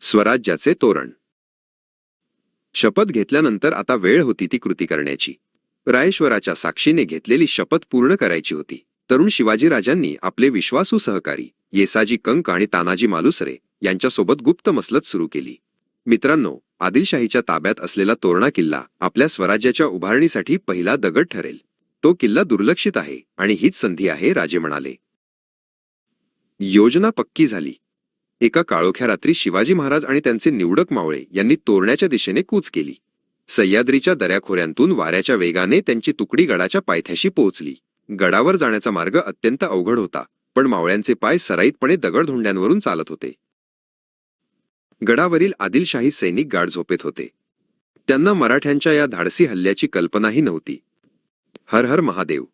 स्वराज्याचे तोरण. शपथ घेतल्यानंतर आता वेळ होती ती कृती करण्याची. रायश्वराच्या साक्षीने घेतलेली शपथ पूर्ण करायची होती. तरुण शिवाजीराजांनी आपले विश्वासू सहकारी येसाजी कंक आणि तानाजी मालुसरे यांच्यासोबत गुप्त मसलत सुरू केली. मित्रांनो आदिलशाहीच्या ताब्यात असलेला तोरणा किल्ला आपल्या स्वराज्याच्या उभारणीसाठी पहिला दगड ठरेल. तो किल्ला दुर्लक्षित आहे आणि हीच संधी आहे राजे म्हणाले. योजना पक्की झाली. एका काळोख्या रात्री शिवाजी महाराज आणि त्यांचे निवडक मावळे यांनी तोरण्याच्या दिशेने कूच केली. सह्याद्रीच्या दऱ्याखोऱ्यांतून वाऱ्याच्या वेगाने त्यांची तुकडी गडाच्या पायथ्याशी पोहोचली. गडावर जाण्याचा मार्ग अत्यंत अवघड होता पण मावळ्यांचे पाय सराईतपणे दगडधोंड्यांवरून चालत होते. गडावरील आदिलशाही सैनिक गाढ झोपेत होते. त्यांना मराठ्यांच्या या धाडसी हल्ल्याची कल्पनाही नव्हती. हर हर महादेव.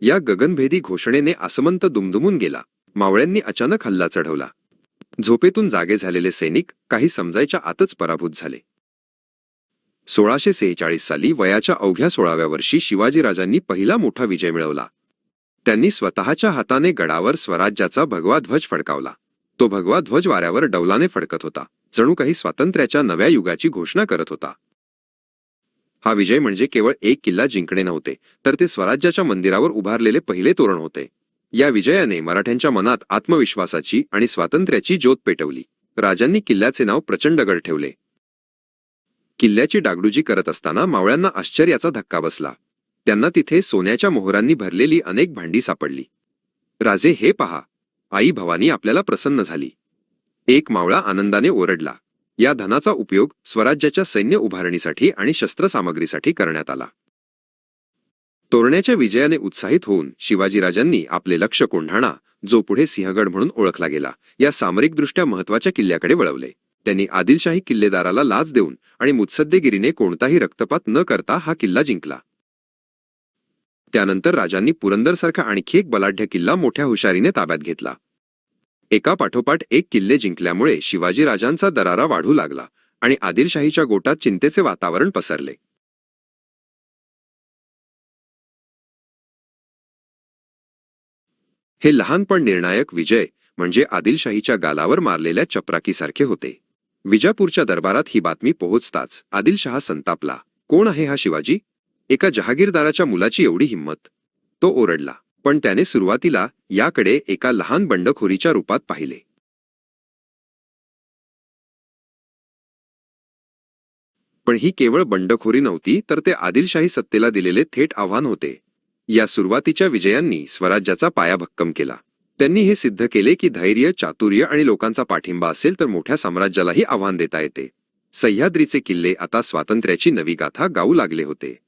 या गगनभेदी घोषणेने आसमंत दुमदुमून गेला. मावळ्यांनी अचानक हल्ला चढवला. झोपेतून जागे झालेले सैनिक काही समजायच्या आतच पराभूत झाले. सोळाशे सेहेचाळीस साली वयाच्या अवघ्या सोळाव्या वर्षी शिवाजीराजांनी पहिला मोठा विजय मिळवला. त्यांनी स्वतःच्या हाताने गडावर स्वराज्याचा भगवा ध्वज फडकावला. तो भगवा ध्वज वाऱ्यावर डौलाने फडकत होता. जणू काही स्वातंत्र्याच्या नव्या युगाची घोषणा करत होता. हा विजय म्हणजे केवळ एक किल्ला जिंकणे नव्हते तर ते स्वराज्याच्या मंदिरावर उभारलेले पहिले तोरण होते. या विजयाने मराठ्यांच्या मनात आत्मविश्वासाची आणि स्वातंत्र्याची ज्योत पेटवली. राजांनी किल्ल्याचे नाव प्रचंडगड ठेवले. किल्ल्याची डागडुजी करत असताना मावळ्यांना आश्चर्याचा धक्का बसला. त्यांना तिथे सोन्याच्या मोहरांनी भरलेली अनेक भांडी सापडली. राजे हे पहा. आई भवानी आपल्याला प्रसन्न झाली. एक मावळा आनंदाने ओरडला. या धनाचा उपयोग स्वराज्याच्या सैन्य उभारणीसाठी आणि शस्त्रसामग्रीसाठी करण्यात आला. तोरण्याच्या विजयाने उत्साहित होऊन शिवाजीराजांनी आपले लक्ष कोंढाणा जो पुढे सिंहगड म्हणून ओळखला गेला या सामरिकदृष्ट्या महत्त्वाच्या किल्ल्याकडे वळवले. त्यांनी आदिलशाही किल्लेदाराला लाच देऊन आणि मुत्सद्देगिरीने कोणताही रक्तपात न करता हा किल्ला जिंकला. त्यानंतर राजांनी पुरंदरसारखा आणखी एक बलाढ्य किल्ला मोठ्या हुशारीने ताब्यात घेतला. एका पाठोपाठ एक किल्ले जिंकल्यामुळे शिवाजीराजांचा दरारा वाढू लागला आणि आदिलशाहीच्या गोटात चिंतेचे वातावरण पसरले. हे लहान पण निर्णायक विजय म्हणजे आदिलशाहीच्या गालावर मारलेल्या चपराकीसारखे होते. विजापूरच्या दरबारात ही बातमी पोहोचताच आदिलशहा संतापला. कोण आहे हा शिवाजी? एका जहागीरदाराच्या मुलाची एवढी हिंमत. तो ओरडला पण त्याने सुरुवातीला याकडे एका लहान बंडखोरीच्या रूपात पाहिले. पण ही केवळ बंडखोरी नव्हती तर ते आदिलशाही सत्तेला दिलेले थेट आव्हान होते. या सुरुवातीच्या विजयांनी स्वराज्याचा पाया भक्कम केला. त्यांनी हे सिद्ध केले की धैर्य चातुर्य आणि लोकांचा पाठिंबा असेल तर मोठ्या साम्राज्यालाही आव्हान देता येते. सह्याद्रीचे किल्ले आता स्वातंत्र्याची नवी गाथा गाऊ लागले होते.